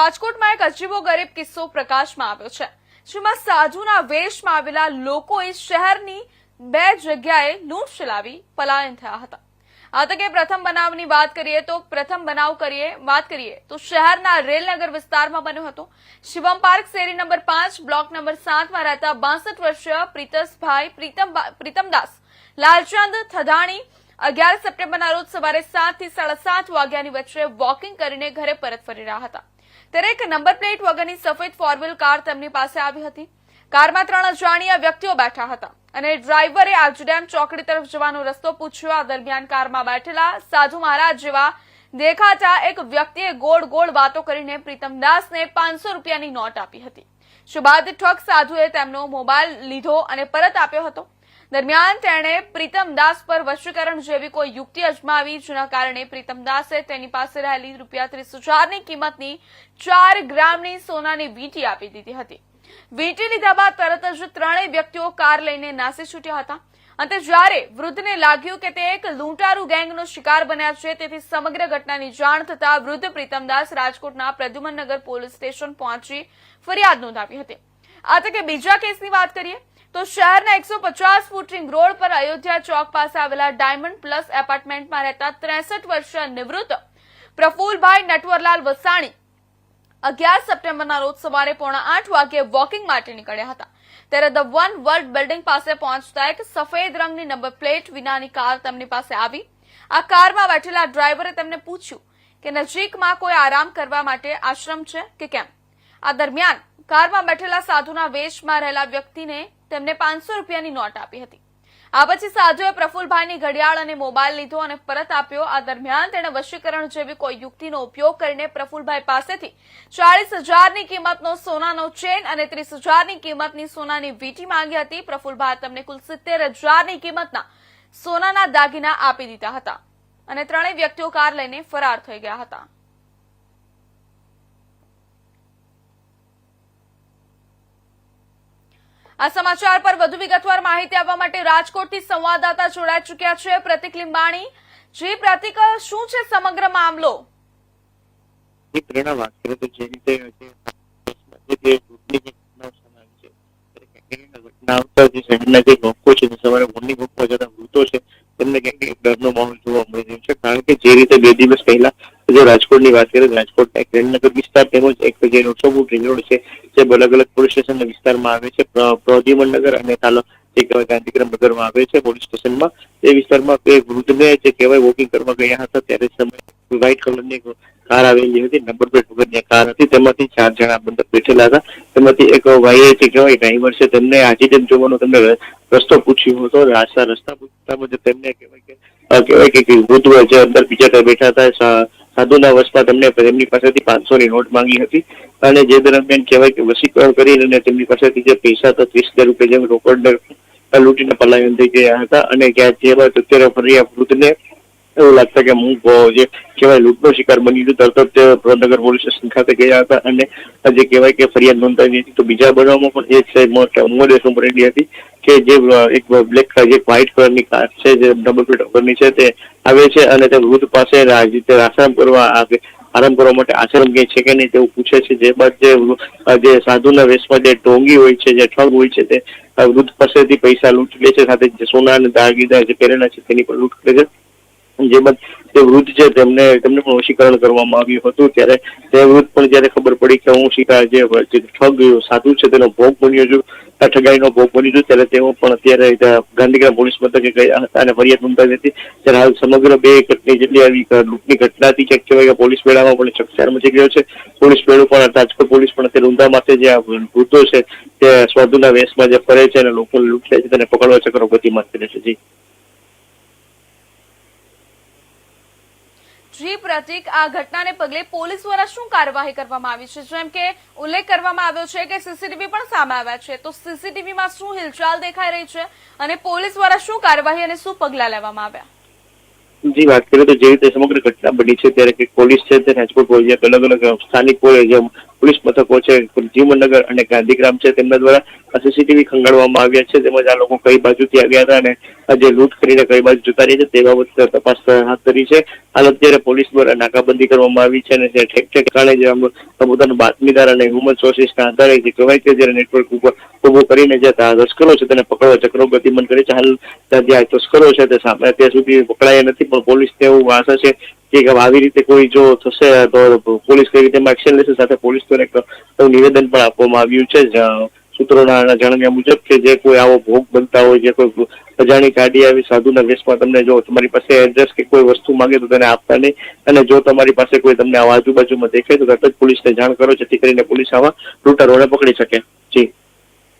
રાજકોટમાં એક અજીબો ગરીબ કિસ્સો પ્રકાશમાં આવ્યો છે. જેમાં સાધુના વેશમાં આવેલા લોકોએ શહેરની બે જગ્યાએ લૂંટ ચલાવી પલાયન થયા હતા. આ તકે પ્રથમ બનાવની વાત કરીએ તો પ્રથમ બનાવ કરીએ, વાત કરીએ તો શહેરના રેલનગર વિસ્તારમાં બન્યો હતો. શિવમ પાર્ક શેરી નંબર પાંચ, બ્લોક નંબર સાતમાં રહેતા બાસઠ વર્ષીય પ્રીતસભાઈ પ્રીતમ પ્રીતમદાસ લાલચંદ થધાણી અગિયાર સપ્ટેમ્બરના રોજ સવારે સાતથી સાડા સાત વાગ્યાની વચ્ચે વોકિંગ કરીને ઘરે પરત ફરી રહ્યા હતા. ત્યારે એક નંબર પ્લેટ વગરની સફેદ ફોર વ્હીલ કાર તેમની પાસે આવી હતી. કારમાં ત્રણ અજાણ્યા વ્યક્તિઓ બેઠા હતા અને ડ્રાઈવરે આજુડેમ ચોકડી તરફ જવાનો રસ્તો પૂછ્યો. આ દરમિયાન કારમાં બેઠેલા સાધુ મહારાજ જેવા દેખાતા એક વ્યક્તિએ ગોળ ગોળ વાતો કરીને પ્રીતમદાસને પાંચસો રૂપિયાની નોટ આપી હતી. સુભાદ ઠગ સાધુએ તેમનો મોબાઈલ લીધો અને પરત આપ્યો હતો? દરમિયાન તેણે પ્રીતમદાસ પર વશીકરણ જેવી કોઈ યુક્તિ અજમાવી, જેના કારણે પ્રીતમદાસે તેની પાસે રહેલી રૂપિયા ત્રીસ હજારની કિંમતની ચાર ગ્રામની સોનાની વીંટી આપી દીધી હતી. વીંટી લીધા બાદ તરત જ ત્રણેય વ્યક્તિઓ કાર લઈને નાસી છૂટ્યા હતા. અંતે જ્યારે વૃદ્ધને લાગ્યું કે તે એક લૂંટારૂ ગેંગનો શિકાર બન્યા છે, તેથી સમગ્ર ઘટનાની જાણ થતા વૃદ્ધ પ્રીતમદાસ રાજકોટના પ્રદ્યુમનનગર પોલીસ સ્ટેશન પહોંચી ફરિયાદ નોંધાવી હતી. આ તકે બીજા કેસની વાત કરીએ તો શહેરના એકસો પચાસ ફૂટ રિંગ રોડ પર અયોધ્યા ચોક પાસે આવેલા ડાયમંડ પ્લસ એપાર્ટમેન્ટમાં રહેતા ત્રેસઠ વર્ષીય નિવૃત્ત પ્રફુલભાઈ નટવરલાલ વસાણી અગિયાર સપ્ટેમ્બરના રોજ સવારે પોણા આઠ વાગ્યે વોકિંગ માટે નીકળ્યા હતા. ત્યારે ધ વન વર્લ્ડ બિલ્ડિંગ પાસે પહોંચતા એક સફેદ રંગની નંબર પ્લેટ વિનાની કાર તેમની પાસે આવી. આ કારમાં બેઠેલા ડ્રાઈવરે તેમને પૂછ્યું કે નજીકમાં કોઈ આરામ કરવા માટે આશ્રમ છે કે કેમ? આ દરમિયાન કારમાં બેઠેલા સાધુના વેશમાં રહેલા વ્યક્તિને તેમને પાંચસો રૂપિયાની નોટ આપી હતી. આ પછી સાધુએ પ્રફુલભાઈની ઘડિયાળ અને મોબાઈલ લીધો અને પરત આપ્યો. આ દરમિયાન તેણે વશીકરણ જેવી કોઈ યુક્તિનો ઉપયોગ કરીને પ્રફુલભાઈ પાસેથી ચાલીસ હજારની કિંમતનો સોનાનો ચેન અને ત્રીસ હજારની કિંમતની સોનાની વીંટી માંગી હતી. પ્રફુલભાઈ તમને કુલ સિત્તેર હજારની કિંમતના સોનાના દાગીના આપી દીધા હતા અને ત્રણેય વ્યક્તિઓ કાર લઈને ફરાર થઈ ગયા હતા. આ સમાચાર પર વધુ વિગતવાર માહિતી આપવા માટે રાજકોટથી સંવાદદાતા જોડાઈ ચૂક્યા છે. પ્રતિક લીંબાણી, જી પ્રતિક, શું છે સમગ્ર મામલો? પ્રેરણા વાત જે શહેરના જે લોકો તેમને ક્યાંક ડરનો મળી રહ્યો છે. કારણ કે જે રીતે બે દિવસ પહેલા જો રાજકોટની વાત કરીએ રાજકોટના એક રેણનગર વિસ્તાર તેમજ એક જે નવસો ફૂટ રિંગ રોડ છે, જે અલગ અલગ પોલીસ સ્ટેશનના વિસ્તારમાં આવે છે, પ્ર- પ્રદ્યુમન નગર અને તાલો, જે કહેવાય ગાંધીગ્રામ નગરમાં આવે છે પોલીસ સ્ટેશનમાં. એ વિસ્તારમાં બે વૃદ્ધને જે કહેવાય વોકિંગ કરવા ગયા હતા, ત્યારે સમય વ્હાઇટ કલરની કાર આવેલી હતી, નંબર પ્લેટ વગરની કાર હતી, તેમાંથી ચાર જણા બંદર બેઠેલા હતા. તેમાંથી એક ભાઈએ જે કહેવાય ડ્રાઈવર છે, તેમને હાજીડેમ જોવાનો તેમને રસ્તો પૂછ્યો હતો રાસ્તા રસ્તા પૂછતા તેમને કહેવાય કે કહેવાય કે વૃદ્ધ જે અંદર બીજા ત્યાં બેઠા હતા સાધુના વસમાં તેમને તેમની પાસેથી પાંચસો ની નોટ માંગી હતી. અને જે દરમિયાન કહેવાય કે વસીકરણ કરીને તેમની પાસેથી જે પૈસા હતા, ત્રીસ હજાર રૂપિયા જેમ રોકડ લૂંટીને પલાયન થઈ ગયા હતા અને ક્યાં જેવા અત્યારે ફરી વૃદ્ધને એવું લાગતા કે હું જે કહેવાય લૂંટનો શિકાર બની ગયો, તરત જ તે પોલીસ સ્ટેશન ખાતે ગયા હતા. અને જે કહેવાય કે ફરિયાદ નોંધાવી હતી, તો બીજા બનાવમાં પણ એક સાઈડ સાહેબ મોડેસ હતી કે જે એક બ્લેક જે વ્હાઇટ કલરની કાર છે, જે ડબલ પ્લેટ ઉપરની છે, તે આવે છે અને તે વૃદ્ધ પાસે રીતે આશ્રમ કરવા આવે, આરામ કરવા માટે આશ્રમ ક્યાંય છે કે નહીં તેવું પૂછે છે. જે બાદ જે જે સાધુના વેશમાં જે ઢોંગી હોય છે, જે ઠગ હોય છે, તે વૃદ્ધ પાસેથી પૈસા લૂંટ લે છે. સાથે જે સોના અને દાગીદા જે પહેરેલા છે, તેની પણ લૂંટ કરે છે. જે બાદ તે વૃદ્ધ છે તેમને તેમને પણ વશીકરણ કરવામાં આવ્યું હતું. ત્યારે તે વૃદ્ધ પણ જયારે ખબર પડી કે હું શિકાર જે ઠગ સાધુ છે તેનો ભોગ બન્યો છું, આ ઠગાઈનો ભોગ બની છું, ત્યારે તેઓ પણ અત્યારે ગાંધીગ્રામ પોલીસ મથકે ગયા હતા અને ફરિયાદ નોંધાવી હતી. ત્યારે હાલ સમગ્ર બે ઘટની જેટલી આવી લૂંટની ઘટના હતી, ક્યાંક કહેવાય કે પોલીસ બેડામાં પણ ચકચાર મચી ગયો છે. પોલીસ બેડું પણ રાજકોટ પોલીસ પણ અત્યારે ઊંધા માથે જે વૃદ્ધો છે તે સ્વાધુના વેશમાં જે ફરે છે અને લોકો લૂંટ લે છે, તેને પકડવા ચક્રો ગતિમાન કરે છે. જી. જી પ્રતિક આ ઘટનાને પગલે પોલીસ દ્વારા શું કાર્યવાહી કરવામાં આવી છે? જેમ કે ઉલ્લેખ કરવામાં આવ્યો છે કે સીસીટીવી પણ સામે આવ્યા છે. તો સીસીટીવીમાં શું હિલચાલ દેખાઈ રહી છે અને પોલીસ દ્વારા શું કાર્યવાહી અને શું પગલાં લેવામાં આવ્યા? જી, વાત કરીએ તો જે રીતે સમગ્ર ઘટના બની છે, ત્યારે કે પોલીસ છે તે રાજકોટ પોલીસ અલગ અલગ સ્થાનિક પોલીસ પોલીસ મથકો છે જીવનનગર અને ગાંધીગ્રામ છે, તેમના દ્વારા સીસીટીવી ખંગાળવામાં આવ્યા છે, તેમજ આ લોકો કઈ બાજુથી આવ્યા હતા અને આ જે લૂંટ કરીને કઈ બાજુ જતા રહી છે, તે બાબત તપાસ હાથ ધરી છે. હાલ અત્યારે પોલીસ દ્વારા નાકાબંધી કરવામાં આવી છે અને જે ઠેક ઠેક ઠેકાણે જે પોતાના બાતમીદાર અને હ્યુમન સોર્સિસના આધારે જે કહેવાય કે જ્યારે નેટવર્ક ઉપર ઉભું કરીને જે તસ્કરો છે, તેને પકડવા ચક્રો ગતિમન કરે છે. હાલ જે આ તસ્કરો છે, તે સામે અત્યાર સુધી પકડાયા નથી, પણ પોલીસને એવું આશા છે કે આવી રીતે કોઈ જો થશે, તો પોલીસ કઈ રીતે એક્શન લેશે? સાથે પોલીસ દ્વારા નિવેદન પણ આપવામાં આવ્યું છે. સૂત્રોના જણાવ્યા મુજબ કે જે કોઈ આવો ભોગ બનતા હોય, જે કોઈ અજાણી ગાડી આવી સાધુના વેશમાં તમને જો તમારી પાસે એડ્રેસ કે કોઈ વસ્તુ માંગે તો તેને આપતા નહીં. અને જો તમારી પાસે કોઈ તમને આવા આજુબાજુમાં દેખાય તો તરત જ પોલીસને જાણ કરો, જેથી કરીને પોલીસ આવા લૂંટારોને પકડી શકે. જી.